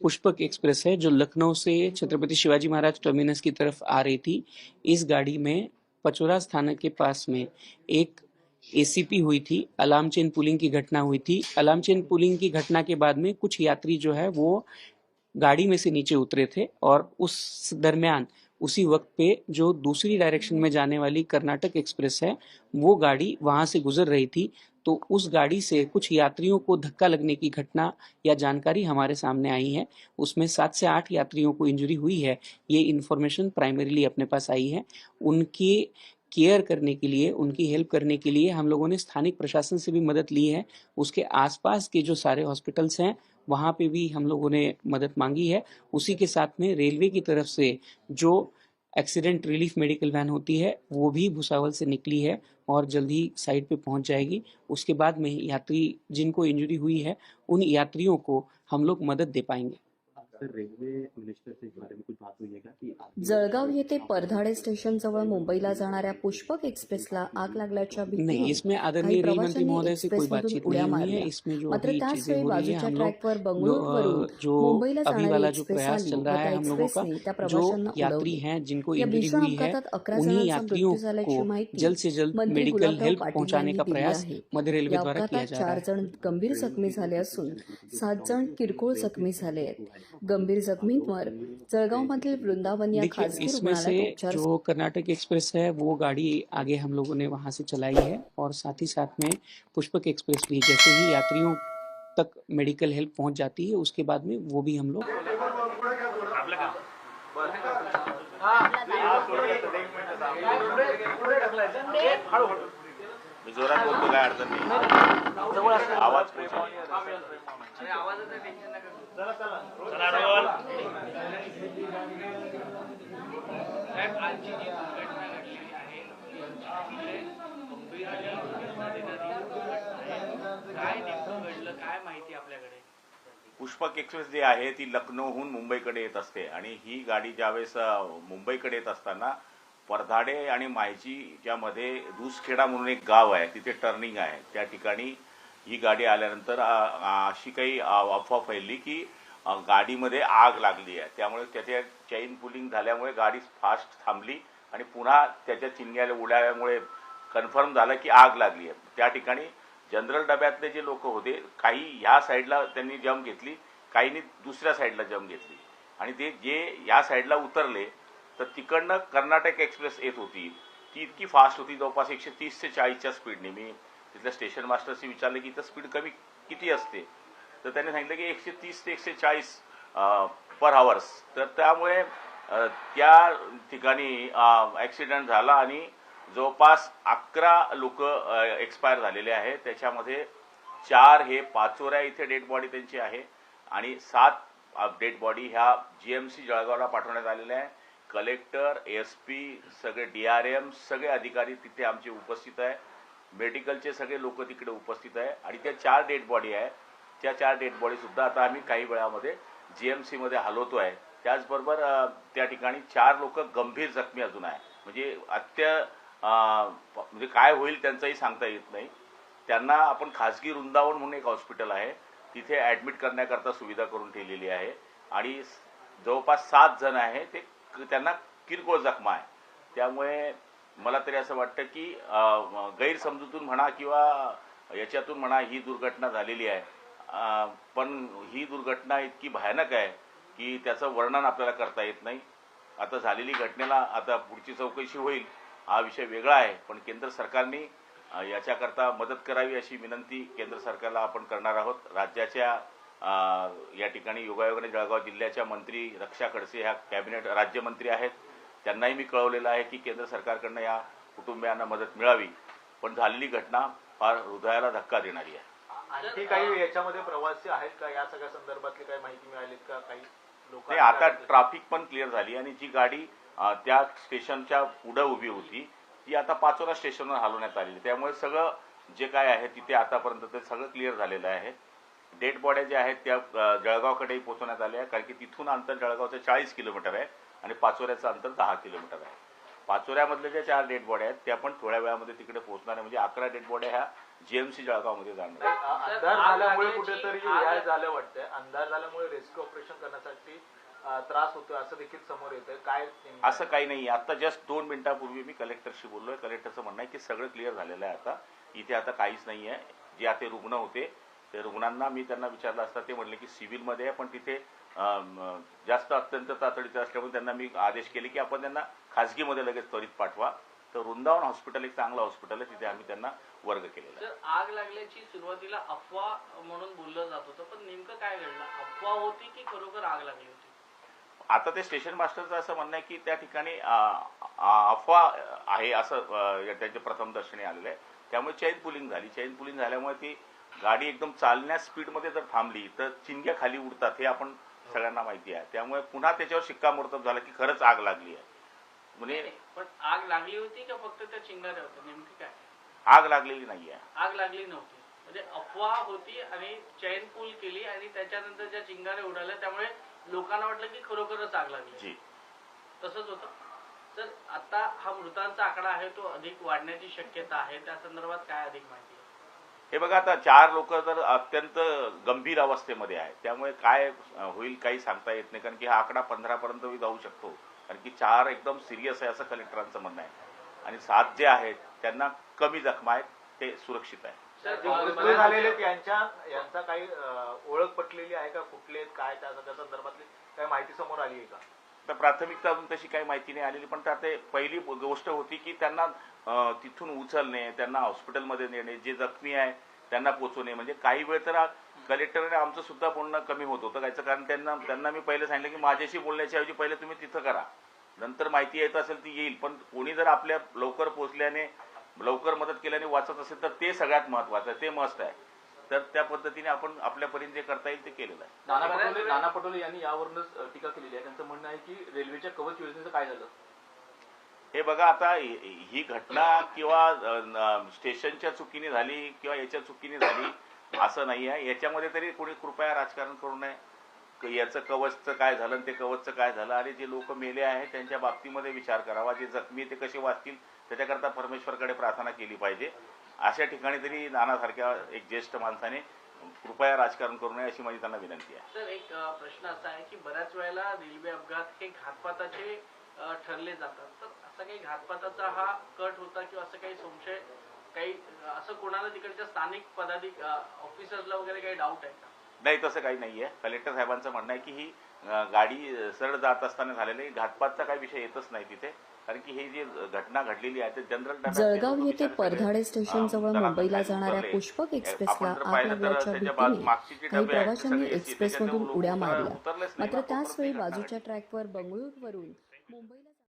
Pushpak express है, जो लखनऊ से छत्रपति शिवाजी महाराज टर्मिनस की तरफ़ आ रही थी। इस गाड़ी में पचोरा स्थानक के पास में एक एसीपी हुई थी, अलार्म चेन पुलिंग की घटना हुई थी। अलार्म चेन पुलिंग की घटना के बाद में कुछ यात्री जो है, वो गाड़ी में से नीचे उतरे थे और उस दरमियान उसी वक्त पे जो दूसरी डायरेक्शन में जाने वाली कर्नाटक एक्सप्रेस है, वो गाड़ी वहाँ से गुजर रही थी। तो उस गाड़ी से कुछ यात्रियों को धक्का लगने की घटना या जानकारी हमारे सामने आई है। उसमें सात से आठ यात्रियों को इंजरी हुई है। ये इन्फॉर्मेशन प्राइमरीली अपने पास आई है। उनके केयर करने के लिए, उनकी हेल्प करने के लिए हम लोगों ने स्थानिक प्रशासन से भी मदद ली है। उसके आसपास के जो सारे हॉस्पिटल्स हैं वहाँ पे भी हम लोगों ने मदद मांगी है। उसी के साथ में रेलवे की तरफ़ से जो एक्सीडेंट रिलीफ मेडिकल वैन होती है, वो भी भुसावल से निकली है और जल्द ही साइट पे पहुँच जाएगी। उसके बाद में यात्री जिनको इंजरी हुई है, उन यात्रियों को हम लोग मदद दे पाएँगे। सर रेल्वे मिनिस्टर से इस बारे में कुछ बात हुई है का कि आप- जळगाव येथे परधाडे स्टेशन जवळ मुंबईला जाणाऱ्या पुष्पक एक्सप्रेसला आग लागल्याच्या नहीं भीतीने इसमें काही आदरणीय रेल मंत्री प्रवाशांनी महोदय से कोई एक्सप्रेसमधून बातचीत उड्या नहीं हुई है मारल्या. इसमें जो मात्र अभी त्याच चीजें वेळी हो रही है बाजूच्या हम लोग ट्रॅकवर लो- बंगळुरूवरून जो मुंबईला अभी जाणारी वाला जो एक्सप्रेस प्रयास आली चल व रहा त्या है हम लोगों का एक्सप्रेसने त्या जो प्रवाशांना यात्री उडवली हैं जिनको या इंजरी भीषण हुई है अपघातात अकरा उन्हीं जणांचा यात्रियों मृत्यू झाल्याची को माहिती जल्द से जल्द मंत्री मेडिकल गुलाबराव हेल्प पाटील पहुंचाने यांनी का दिली प्रयास आहे. मध्य रेलवे या द्वारा किया अपघातात जा रहा चार है जण गंभीर जखमी झाले असून सात जण किरकोळ जखमी झाले आहेत गंभीर जखमींवर जळगावमधील वृंदावन या खासगी इसमें से रुग्णालयात जो कर्नाटक एक्सप्रेस है वो गाड़ी आगे हम लोगों ने वहाँ से चलाई है और साथ ही साथ में पुष्पक एक्सप्रेस भी जैसे ही यात्रियों तक मेडिकल हेल्प पहुँच जाती है उसके बाद में वो भी हम लोग मी जोरात बोलतो काय अडचण नाही. आवाज पुष्पक एक्सप्रेस जी आहे ती लखनौहून मुंबईकडे येत असते. आणि ही गाडी ज्यावेळेस मुंबईकडे येत असताना परधाडे आणि मायची ज्यामध्ये दुसखेडा म्हणून एक गाव आहे तिथे टर्निंग आहे. त्या ठिकाणी ही गाडी आल्यानंतर अशी काही अफवा फैलली की गाडीमध्ये आग लागली आहे. त्यामुळे त्याचे चैन पुलिंग झाल्यामुळे गाडी फास्ट थांबली आणि पुन्हा त्याच्या चिंग्याला उडाल्यामुळे कन्फर्म झालं की आग लागली आहे. त्या ठिकाणी जनरल डब्यातले जे लोक होते काही ह्या साईडला त्यांनी जम घेतली काहींनी दुसऱ्या साईडला जम घेतली. आणि ते जे या साईडला उतरले तर तिकडनं कर्नाटक एक्सप्रेस येत होती. ती इतकी फास्ट होती जवळपास एकशे तीस ते चाळीसच्या स्पीडने मी तिथल्या स्टेशन मास्टरशी विचारलं की इथं स्पीड कमी किती असते? तर त्यांनी सांगितलं की एकशे तीस ते एकशे चाळीस पर आवर्स तर त्यामुळे त्या ठिकाणी ॲक्सिडेंट झाला आणि जवळपास अकरा लोक एक्सपायर झालेले आहेत. त्याच्यामध्ये चार हे पाचोऱ्या इथे डेड बॉडी त्यांची आहे आणि सात डेड बॉडी ह्या जी एम सी जळगावला पाठवण्यात आलेल्या आहे कलेक्टर एस पी सगळे डी आर एम सगळे अधिकारी तिथे आमचे उपस्थित आहे. मेडिकलचे सगळे लोक तिकडे उपस्थित आहे. आणि त्या चार डेड बॉडी आहे. त्या चार डेड बॉडी सुद्धा आता आम्ही काही वेळामध्ये जी एम सीमध्ये हलवतो आहे. त्याचबरोबर त्या ठिकाणी चार लोक गंभीर जखमी अजून आहे. म्हणजे अत्य म्हणजे काय होईल त्यांचंही सांगता येत नाही. त्यांना आपण खाजगी वृंदावन म्हणून एक हॉस्पिटल आहे. तिथे ॲडमिट करण्याकरता सुविधा करून ठेवलेली आहे. आणि जवळपास सात जण आहे. ते म्हणजे त्यांना किरकोळ जखमा आहे. त्यामुळे मला तरी असं वाटतं की गैरसमजूतून म्हणा किंवा याच्यातून म्हणा ही दुर्घटना झालेली आहे. पण ही दुर्घटना इतकी भयानक आहे की त्याचं वर्णन आपल्याला करता येत नाही. आता झालेली घटनेला आता पुढची चौकशी होईल हा विषय वेगळा आहे. पण केंद्र सरकारने याच्याकरता मदत करावी अशी विनंती केंद्र सरकारला आपण करणार आहोत. राज्याच्या या ठिकाणी योगायोगाने जळगाव जिल्ह्याच्या मंत्री रक्षा खडसे ह्या कॅबिनेट राज्यमंत्री आहेत. त्यांनाही मी कळवलेलं आहे की केंद्र सरकारकडनं या कुटुंबियांना मदत मिळावी. पण झालेली घटना फार हृदयाला धक्का देणारी आहे. आणखी काही याच्यामध्ये प्रवासी आहेत का? या सगळ्या संदर्भातली काही माहिती मिळाली का? काही लोक नाही आता ट्रॅफिक पण क्लिअर झाली आणि जी गाडी त्या स्टेशनच्या पुढं उभी होती ती आता पाचोरा स्टेशनवर हलवण्यात आलेली त्यामुळे सगळं जे काय आहे तिथे आतापर्यंत ते सगळं क्लिअर झालेलं आहे. डेड बॉड्या ज्या आहेत त्या जळगावकडेही पोहोचवण्यात आल्या कारण की तिथून अंतर जळगावचं चाळीस किलोमीटर आहे आणि पाचोऱ्याचं अंतर दहा किलोमीटर आहे. पाचोऱ्यामधल्या ज्या चार डेड बॉड्या आहेत त्या पण थोड्या वेळामध्ये तिकडे पोहोचणार आहे. म्हणजे अकरा डेड बॉड्या ह्या जीएमसी जळगावमध्ये जाणार अंधार झाल्यामुळे कुठेतरी हे झालं वाटतंय. अंधार झाल्यामुळे रेस्क्यू ऑपरेशन करण्यासाठी त्रास होतोय असं देखील समोर येतंय. काय? असं काही नाही. आता जस्ट दोन मिनिटापूर्वी मी कलेक्टरशी बोललोय. कलेक्टरचं म्हणणं आहे की सगळं क्लिअर झालेलं आहे आता. इथे आता काहीच नाही आहे जे आता रुग्ण होते ते रुग्णांना मी त्यांना विचारलं असता ते म्हणले की सिव्हिलमध्ये आहे पण तिथे जास्त अत्यंत तातडीचं असल्यामुळे त्यांना मी आदेश केले की आपण त्यांना खाजगीमध्ये लगेच त्वरित पाठवा. तर वृंदावन हॉस्पिटल एक चांगलं हॉस्पिटल आहे तिथे आम्ही त्यांना वर्ग केलेला आग लागल्याची सुरुवातीला अफवा म्हणून बोललं जात होतं पण नेमकं काय घडलं? अफवा होती की खरोखर आग लागली होती? आता ते स्टेशन मास्टरचं असं म्हणणं आहे की त्या ठिकाणी अफवा आहे असं अ, त्यांच्या प्रथम दर्शनी आलेलं आहे. त्यामुळे चैन पुलिंग झाली. चैन पुलिंग झाल्यामुळे ती गाडी एकदम चालण्या स्पीडमध्ये जर थांबली तर चिंग्या खाली उडतात हे आपण सगळ्यांना माहिती आहे. त्यामुळे पुन्हा त्याच्यावर शिक्कामोर्तब झालं की खरंच आग लागली आहे. म्हणजे पण आग लागली होती का फक्त त्या चिंगाऱ्या होत्या? नेमकी काय? आग लागलेली नाही आहे आग लागली नव्हती. म्हणजे अफवा होती आणि चैन पूल केली आणि त्याच्यानंतर ज्या चिंगाऱ्या उडाल्या त्यामुळे लोकांना वाटलं की खरोखरच आग लागली. जी. तसंच होतं. तर आता हा मृतांचा आकडा आहे तो अधिक वाढण्याची शक्यता आहे. त्या संदर्भात काय अधिक माहिती आहे? हे बघा आता चार लोक तर अत्यंत गंभीर अवस्थेमध्ये आहेत. त्यामुळे काय होईल काही सांगता येत नाही कारण की हा आकडा पंधरापर्यंत जाऊ शकतो. कारण की चार एकदम सिरियस आहे असं कलेक्टरांचं म्हणणं आहे. आणि सात जे आहेत त्यांना कमी जखमा आहेत ते सुरक्षित आहे झालेले आहेत, यांच्या यांचा काही ओळख पटलेली आहे का? कुठले आहेत, काय त्या त्या संदर्भातली काही माहिती समोर आली आहे का? तर प्राथमिकता अजून तशी काही माहिती नाही आलेली पण त्यात पहिली गोष्ट होती की त्यांना तिथून उचलणे त्यांना हॉस्पिटलमध्ये नेणे जे जखमी आहे त्यांना पोचवणे. म्हणजे काही वेळ तर कलेक्टरने आमचं सुद्धा बोलणं कमी होत होतं. कायचं कारण त्यांना त्यांना मी पहिले सांगितलं की माझ्याशी बोलण्याच्या ऐवजी पहिले तुम्ही तिथं करा. नंतर माहिती येत असेल ती येईल पण कोणी जर आपल्या लवकर पोचल्याने लवकर मदत केल्याने वाचत असेल तर ते सगळ्यात महत्वाचं आहे ते मस्त आहे. तर त्या पद्धतीने आपण आपल्यापर्यंत जे करता येईल ते केलेलं आहे. नाना पटोले नाना पटोले यांनी यावरूनच अ, टीका केलेली आहे. त्यांचं म्हणणं आहे की रेल्वेच्या कवच योजनेचं काय झालं? हे बघा आता ही ही घटना किंवा अ, न- स्टेशनच्या चुकीने झाली किंवा याच्या चुकीने झाली असं नाही आहे. याच्यामध्ये तरी कोणी कृपया राजकारण करू नये. क- याचं कवचचं काय झालं आणि ते कवचचं काय झालं? आणि जे लोक मेले आहेत त्यांच्या बाबतीमध्ये विचार करावा. जे जखमी आहे ते कसे वाचतील त्याच्याकरता परमेश्वरकडे प्रार्थना केली पाहिजे. अशा ठिकाणी तरी नानासारख्या एक ज्येष्ठ माणसाने कृपया राजकारण करू नये अशी माझी त्यांना विनंती आहे. सर एक प्रश्न असा आहे की बऱ्याच वेळेला रेल्वे अपघात हे घातपाताचे ठरले जातात. तर असा काही घातपाताचा हा कट होता किंवा असं काही संशय काही असं कोणाला तिकडच्या स्थानिक पदाधिक ऑफिसर्सला वगैरे काही डाऊट आहे का? नाही तसं काही नाहीये. कलेक्टर साहेबांचं म्हणणं आहे की ही गाडी सरळ जात असताना झालेली. घातपातचा काही विषय येतच नाही तिथे कारण की ही जी घटना घडलेली आहे ते जनरल जळगाव येथे. परधाडे स्टेशनजवळ अं, मुंबईला जाणाऱ्या. पुष्पक एक्सप्रेसला आग लागल्याच्या भीतीने काही प्रवाशांनी एक्सप्रेसमधून उड्या मारल्या मात्र त्याच वेळी बाजूच्या ट्रॅकवर बंगळुरूवरून मुंबईला